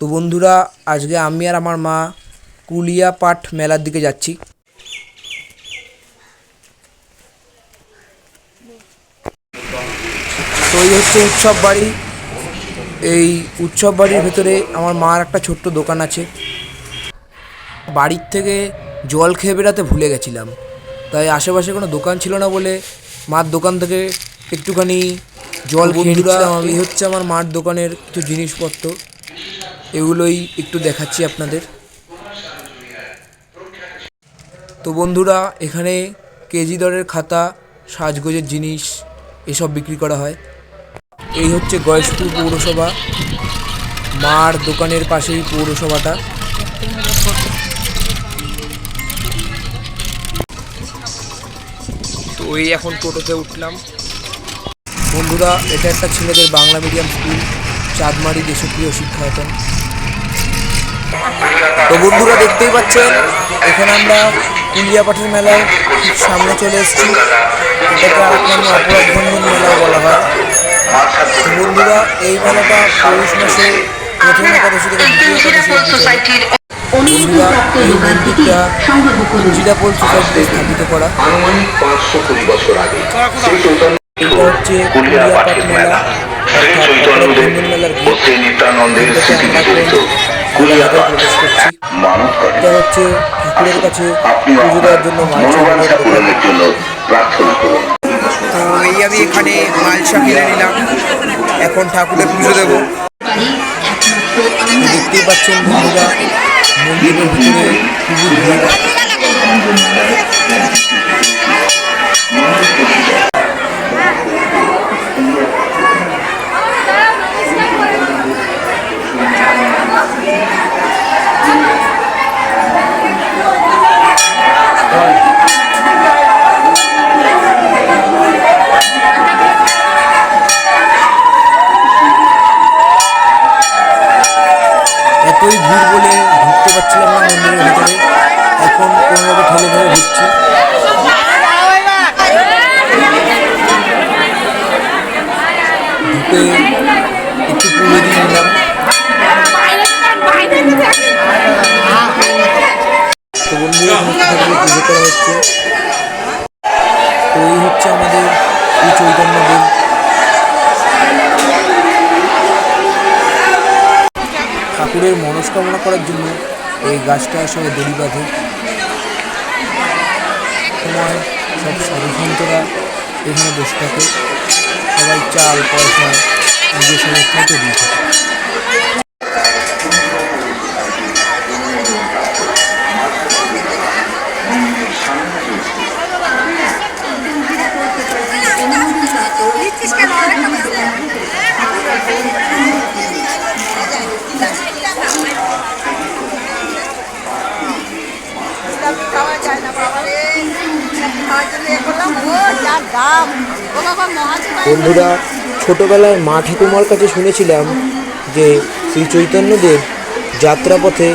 তো বন্ধুরা আজকে আমি আর আমার মা কুলিয়া পাঠ মেলার দিকে যাচ্ছি। তো এই হচ্ছে উৎসব বাড়ি। এই উৎসব বাড়ির ভেতরে আমার মার একটা ছোট্ট দোকান আছে। বাড়ির থেকে জল খেয়ে বেরাতে ভুলে গেছিলাম। তাই আশেপাশে কোনো দোকান ছিল না বলে মার দোকান থেকে একটুখানি জল আমি। এই হচ্ছে আমার মার দোকানের কিছু জিনিসপত্র। এগুলোই একটু দেখাচ্ছি আপনাদের। তো বন্ধুরা, এখানে কেজি দরের খাতা, সাজগোজের জিনিস, এসব বিক্রি করা হয়। এই হচ্ছে গয়েশপুর পৌরসভা। মার দোকানের পাশেই পৌরসভাটা। তো এই এখন টোটোতে উঠলাম। বন্ধুরা, এটা একটা ছেলেদের বাংলা মিডিয়াম স্কুল। চাঁদমারি দেশপ্রিয় শিক্ষায়তন। তো বন্ধুরা দেখতেই পাচ্ছেন এখানে আমরা কুলিয়া পাঠের মেলায় সামনে চলে এসেছি। এটাকে আর নামে অপরাধ বন্ধন মেলাও বলা হয়। বন্ধুরা এই মেলাটা পৌষ মাসে প্রথম একাদশী থেকে দ্বিতীয় একাদশী বন্ধুরা এই মন্দিরটা জিরাপোল সোসাইটিতে স্থাপিত করা। আনুমানিক পাঁচশো কুড়ি বছর আগে শ্রী চৈতন্য এটা হচ্ছে মেলা। এটা হচ্ছে ঠাকুরের কাছে পুজো দেওয়ার জন্য মনোবাঞ্ছা পূরণের জন্য প্রার্থনা করুন। তো এই আমি এখানে মালসা কিনে নিলাম। এখন ঠাকুরের পুজো দেবো। দেখতেই পাচ্ছেন বন্ধুরা মন্দিরের ভিতরে খুবই ঠাকুরের মনস্কামনা করার জন্য এই গাছটা সবাই দড়ি বাঁধে। সময় সব সাধুসন্তরা এখানে বসে থাকে। সবাই চাল, পয়সা, নিজের সমর্থ মতো দিয়ে থাকে। বন্ধুরা, ছোটবেলায় মা ঠাকুমার কাছে শুনেছিলাম যে শ্রী চৈতন্যদেব যাত্রাপথে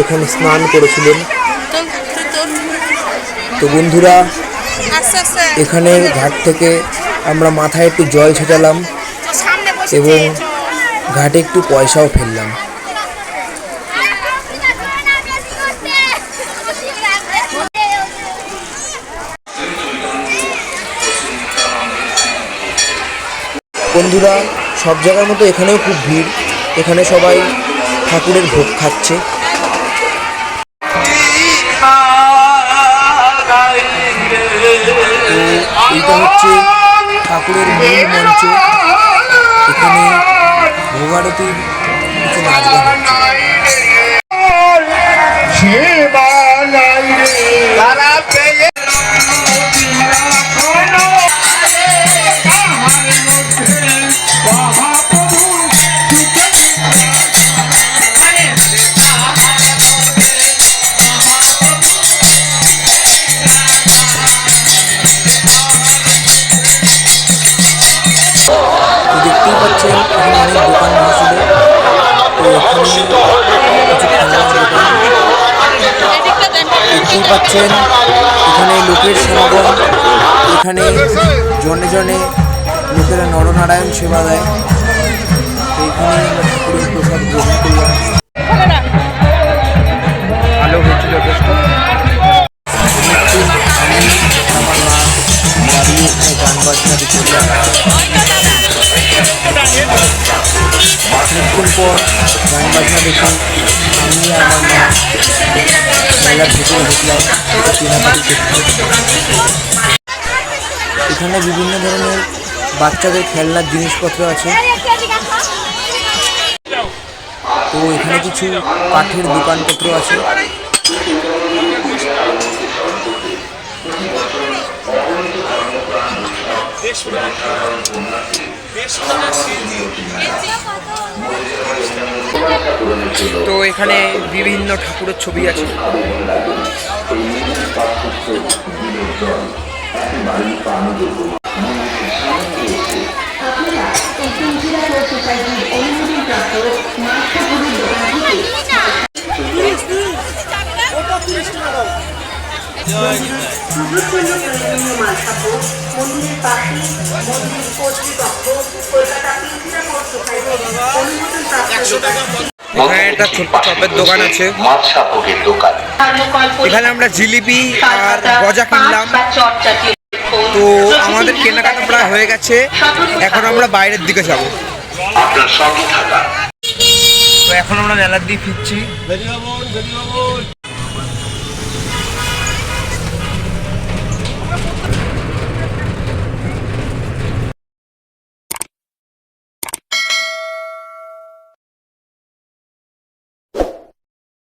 এখানে স্নান করেছিলেন। তো বন্ধুরা এখানের ঘাট থেকে আমরা মাথায় একটু জল ছেটালাম এবং ঘাটে একটু পয়সাও ফেললাম। বন্ধুরা, সব জায়গার মতো এখানেও খুব ভিড়। এখানে সবাই ঠাকুরের ভোগ খাচ্ছে। এইটা হচ্ছে ঠাকুরের মূল মঞ্চ। এখানে ভোগারতির কিছু নাচ গান হচ্ছে। পাচ্ছেন এখানে অনেক দোকান বসেছিল দেখতেই পাচ্ছেন। এখানে লোকের সমাগম। এখানে জনে জনে লোকেরা নরনারায়ণ সেবা দেয়। এইখানে প্রসাদ গ্রহণ করলাম। ভালো হয়েছে যথেষ্ট। আমি ঢুকলাম এখানে বিভিন্ন ধরনের বাচ্চাদের খেলনার জিনিসপত্র আছে। তো এখানে কিছু কাঠের দোকানপত্র আছে। তো এখানে বিভিন্ন ঠাকুরের ছবি আছে। এখানে একটা ছোট্ট চপের দোকান আছে। দোকান এখানে আমরা জিলিপি আর গজা কিনলাম। তো আমাদের কেনাকাটা প্রায় হয়ে গেছে। এখন আমরা বাইরের দিকে যাব। তো এখন আমরা মেলার দিকে ফিরছি।